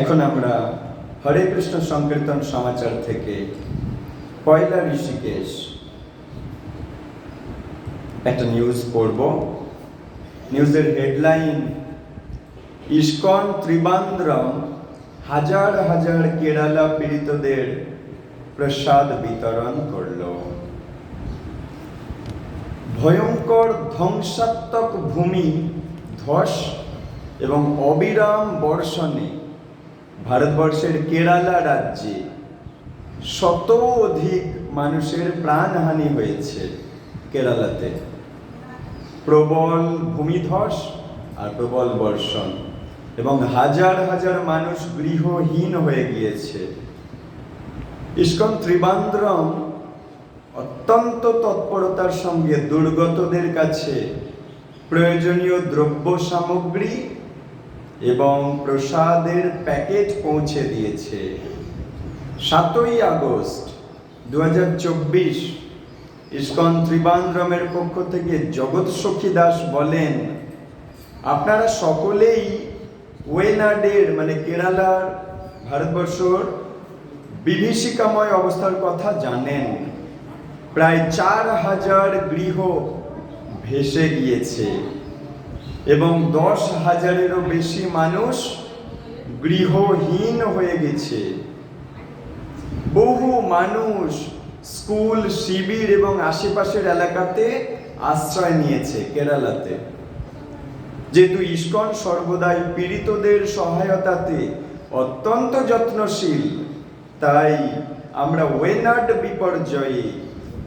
এখন আমরা হরে কৃষ্ণ সংকীর্তন সমাচার থেকে পয়লা ঋষিকেশ একটা নিউজ পড়ব। নিউজের হেডলাইন ইস্কন ত্রিবান্দ্রম হাজার হাজার কেরালা পীড়িতদের প্রসাদ বিতরণ করল। ভয়ঙ্কর ধ্বংসাত্মক ভূমি, ধস এবং অবিরাম বর্ষণে ভারতবর্ষের কেরালা রাজ্যে শত অধিক মানুষের প্রাণহানি হয়েছে কেরালাতে। প্রবল ভূমিধস আর প্রবল বর্ষণ এবং হাজার হাজার মানুষ গৃহহীন হয়ে গিয়েছে। ইস্কন ত্রিবান্দ্রম অত্যন্ত তৎপরতার সঙ্গে দুর্গতদের কাছে প্রয়োজনীয় দ্রব্য সামগ্রী এবং প্রসাদের প্যাকেট পৌঁছে দিয়েছে। সাতই আগস্ট দু হাজার চব্বিশ, ইস্কন ত্রিবান্দ্রমের পক্ষ থেকে জগৎ সখী দাস বলেন, আপনারা সকলেই ওয়েনাডের মানে কেরালার ভারতবর্ষর বিভীষিকাময় অবস্থার কথা জানেন। প্রায় চার হাজার গৃহ ভেসে গিয়েছে। এবং দশ হাজারেরও বেশি মানুষ গৃহহীন হয়ে গেছে। বহু মানুষ স্কুল, শিবির এবং আশেপাশের এলাকাতে আশ্রয় নিয়েছে কেরালাতে। যেহেতু ইস্কন সর্বদাই পীড়িতদের সহায়তাতে অত্যন্ত যত্নশীল, তাই আমরা ওয়েনার্ড বিপর্যয়ে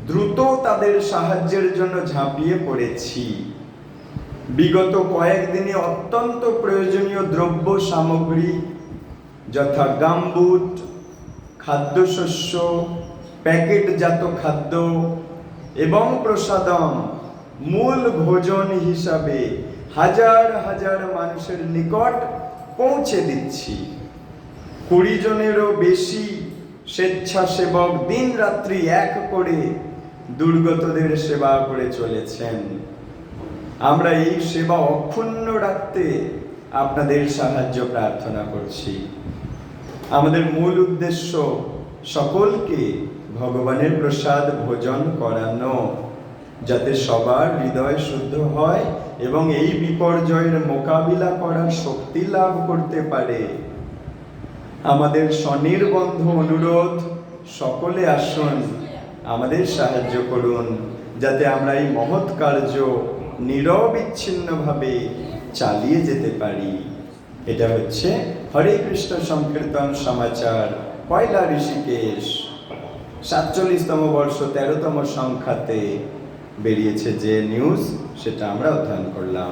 দ্রুত তাদের সাহায্যের জন্য ঝাঁপিয়ে পড়েছি। বিগত কয়েকদিনে অত্যন্ত প্রয়োজনীয় দ্রব্য সামগ্রী যথা গামবুট, খাদ্যশস্য, প্যাকেটজাত খাদ্য এবং প্রসাদম মূল ভোজন হিসাবে হাজার হাজার মানুষের নিকট পৌঁছে দিচ্ছি। কুড়ি জনেরও বেশি স্বেচ্ছাসেবক দিন রাত্রি এক করে দুর্গতদের সেবা করে চলেছেন। আমরা এই সেবা অক্ষুণ্ণ রাখতে আপনাদের সাহায্য প্রার্থনা করছি। আমাদের মূল উদ্দেশ্য সকলকে ভগবানের প্রসাদ ভোজন করানো, যাতে সবার হৃদয় শুদ্ধ হয় এবং এই বিপর্যয়ের মোকাবিলা করার শক্তি লাভ করতে পারে। আমাদের স্বনির্বন্ধ অনুরোধ, সকলে আসুন, আমাদের সাহায্য করুন, যাতে আমরা এই মহৎ কার্য নিরবিচ্ছিন্নভাবে চালিয়ে যেতে পারি। এটা হচ্ছে হরে কৃষ্ণ সংকীর্তন সমাচার, পয়লা ঋষিকেশ। সাতচল্লিশতম বর্ষ, তেরোতম সংখ্যাতে বেরিয়েছে যে নিউজ, সেটা আমরা অধ্যয়ন করলাম।